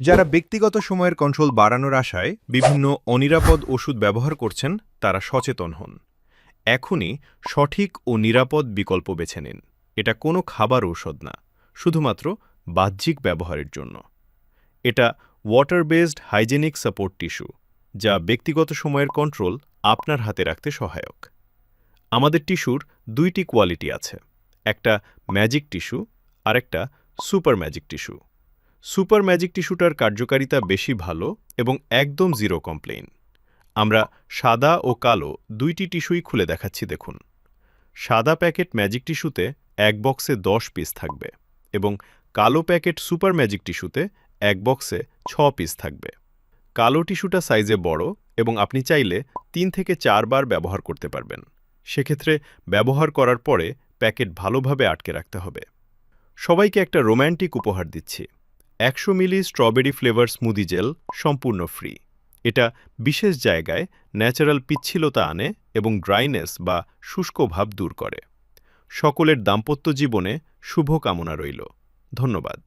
যারা ব্যক্তিগত সময়ের কন্ট্রোল বাড়ানোর আশায় বিভিন্ন অনিরাপদ ওষুধ ব্যবহার করছেন, তারা সচেতন হন। এখনই সঠিক ও নিরাপদ বিকল্প বেছে নিন। এটা কোনো খাবার ঔষধ না, শুধুমাত্র বাহ্যিক ব্যবহারের জন্য। এটা water based hygienic support tissue যা ব্যক্তিগত সময়ের কন্ট্রোল আপনার হাতে রাখতে সহায়ক। আমাদের টিস্যুর দুইটি কোয়ালিটি আছে, একটা ম্যাজিক টিস্যু আর একটা super magic tissue super magic টিস্যুটার কার্যকারিতা বেশি ভালো এবং একদম জিরো কমপ্লেইন। আমরা সাদা ও কালো দুইটি টিস্যুই খুলে দেখাচ্ছি, দেখুন। সাদা প্যাকেট ম্যাজিক টিস্যুতে এক বক্সে দশ পিস থাকবে এবং কালো প্যাকেট সুপার ম্যাজিক টিস্যুতে এক বক্সে ছ পিস থাকবে। কালো টিস্যুটা সাইজে বড় এবং আপনি চাইলে তিন থেকে চারবার ব্যবহার করতে পারবেন। সেক্ষেত্রে ব্যবহার করার পরে প্যাকেট ভালোভাবে আটকে রাখতে হবে। সবাইকে একটা রোম্যান্টিক উপহার দিচ্ছি। একশো milli strawberry flavour smoothie gel সম্পূর্ণ ফ্রি। এটা বিশেষ জায়গায় ন্যাচারাল পিচ্ছিলতা আনে এবং ড্রাইনেস বা শুষ্ক ভাব দূর করে। সকলের দাম্পত্য জীবনে শুভ কামনা রইল। ধন্যবাদ।